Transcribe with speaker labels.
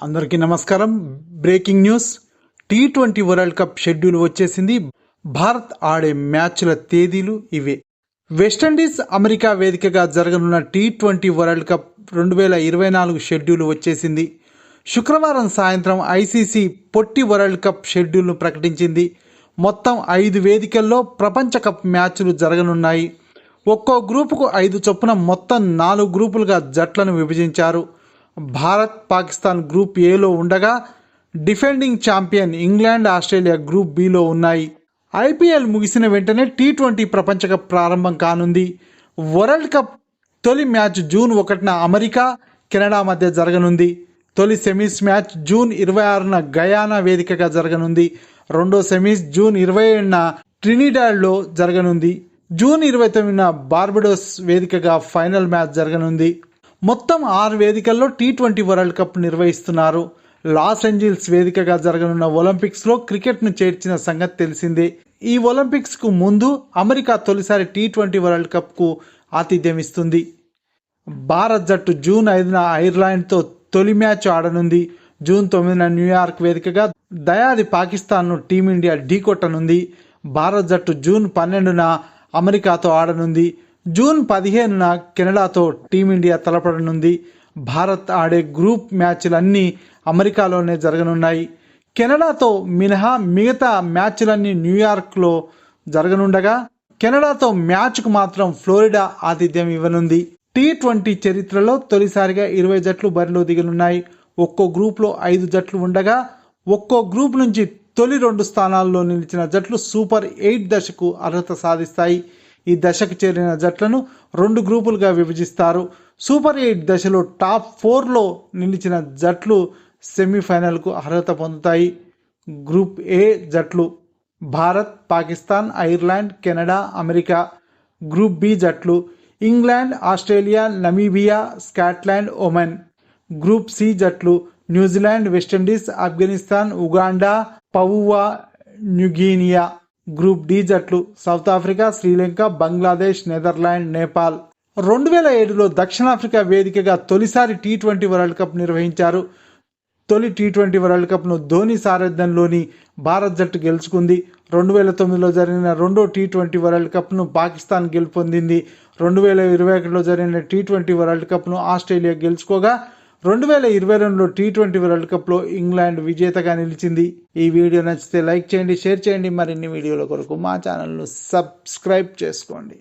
Speaker 1: అందరికీ నమస్కారం. Breaking news. T twenty world cup schedule వచ్చేసింది. భారత్ ఆడే మ్యాచ్ల తేదీలు ఇవే. వెస్టిండీస్ అమెరికా వేదికగా జరగనున్న టీ ట్వంటీ వరల్డ్ కప్ రెండు వేల ఇరవై నాలుగు షెడ్యూల్ వచ్చేసింది. శుక్రవారం సాయంత్రం ఐసీసీ పొట్టి వరల్డ్ కప్ షెడ్యూల్ను ప్రకటించింది. మొత్తం ఐదు వేదికల్లో ప్రపంచ కప్ మ్యాచ్లు జరగనున్నాయి. ఒక్కో గ్రూపుకు ఐదు చొప్పున మొత్తం నాలుగు గ్రూపులుగా జట్లను విభజించారు. భారత్ పాకిస్తాన్ గ్రూప్ ఏలో ఉండగా defending champion England Australia group below ఉన్నాయి. ఐపీఎల్ ముగిసిన వెంటనే టీ ట్వంటీ ప్రపంచ కప్ ప్రారంభం కానుంది. వరల్డ్ కప్ తొలి మ్యాచ్ జూన్ ఒకటిన అమెరికా కెనడా మధ్య జరగనుంది. తొలి సెమీస్ మ్యాచ్ జూన్ ఇరవై ఆరున గయానా వేదికగా జరగనుంది. రెండో సెమీస్ జూన్ ఇరవై ఏడున ట్రినిడాడ్లో జరగనుంది. జూన్ ఇరవై తొమ్మిదిన బార్బడోస్ వేదికగా ఫైనల్ మ్యాచ్ జరగనుంది. మొత్తం ఆరు వేదికల్లో టీ ట్వంటీ వరల్డ్ కప్ నిర్వహిస్తున్నారు. లాస్ ఏంజిల్స్ వేదికగా జరగనున్న ఒలింపిక్స్లో క్రికెట్ను చేర్చిన సంగతి తెలిసిందే. ఈ ఒలింపిక్స్కు ముందు అమెరికా తొలిసారి టీ ట్వంటీ వరల్డ్ కప్కు ఆతిథ్యం ఇస్తుంది. భారత్ జట్టు జూన్ ఐదున ఐర్లాండ్తో తొలి మ్యాచ్ ఆడనుంది. జూన్ తొమ్మిదిన న్యూయార్క్ వేదికగా దయాది పాకిస్తాన్ను టీమిండియా ఢీకొట్టనుంది. భారత్ జట్టు జూన్ పన్నెండున అమెరికాతో ఆడనుంది. జూన్ పదిహేనున కెనడాతో టీమిండియా తలపడనుంది. భారత్ ఆడే గ్రూప్ మ్యాచ్లన్నీ అమెరికాలోనే జరగనున్నాయి. కెనడాతో మినహా మిగతా మ్యాచ్లన్నీ న్యూయార్క్లో జరగనుండగా కెనడాతో మ్యాచ్కు మాత్రం ఫ్లోరిడా ఆతిథ్యం ఇవ్వనుంది. టీ ట్వంటీ చరిత్రలో తొలిసారిగా ఇరవై జట్లు బరిలో దిగనున్నాయి. ఒక్కో గ్రూప్లో ఐదు జట్లు ఉండగా ఒక్కో గ్రూప్ నుంచి తొలి రెండు స్థానాల్లో నిలిచిన జట్లు సూపర్ ఎయిట్ దశకు అర్హత సాధిస్తాయి. ఈ దశకు చేరిన జట్లను రెండు గ్రూపులుగా విభజిస్తారు. సూపర్ ఎయిట్ దశలో టాప్ ఫోర్లో నిలిచిన జట్లు సెమీఫైనల్కు అర్హత పొందుతాయి. గ్రూప్ ఏ జట్లు Bharat Pakistan Ireland Canada America. Group B జట్లు England Australia Namibia Scotland Oman. Group C జట్లు New Zealand West Indies Afghanistan Uganda Papua New Guinea. Group D జట్లు South Africa Sri Lanka Bangladesh Netherland Nepal. రెండు వేల ఏడులో దక్షిణాఫ్రికా వేదికగా తొలిసారి tea twenty world cup నిర్వహించారు. తొలి టీ ట్వంటీ వరల్డ్ కప్ను ధోని సారథ్యంలోని భారత్ జట్టు గెలుచుకుంది. రెండు వేల తొమ్మిదిలో జరిగిన రెండో టీ ట్వంటీ వరల్డ్ కప్ను పాకిస్తాన్ గెలుపొందింది. రెండు వేల ఇరవై ఒకటిలో జరిగిన టీ ట్వంటీ వరల్డ్ కప్ను ఆస్ట్రేలియా గెలుచుకోగా రెండు వేల ఇరవై రెండులో టీ ట్వంటీ వరల్డ్ కప్లో ఇంగ్లాండ్ విజేతగా నిలిచింది. ఈ వీడియో నచ్చితే లైక్ చేయండి షేర్ చేయండి. మరిన్ని వీడియోల కొరకు మా ఛానల్ను సబ్స్క్రైబ్ చేసుకోండి.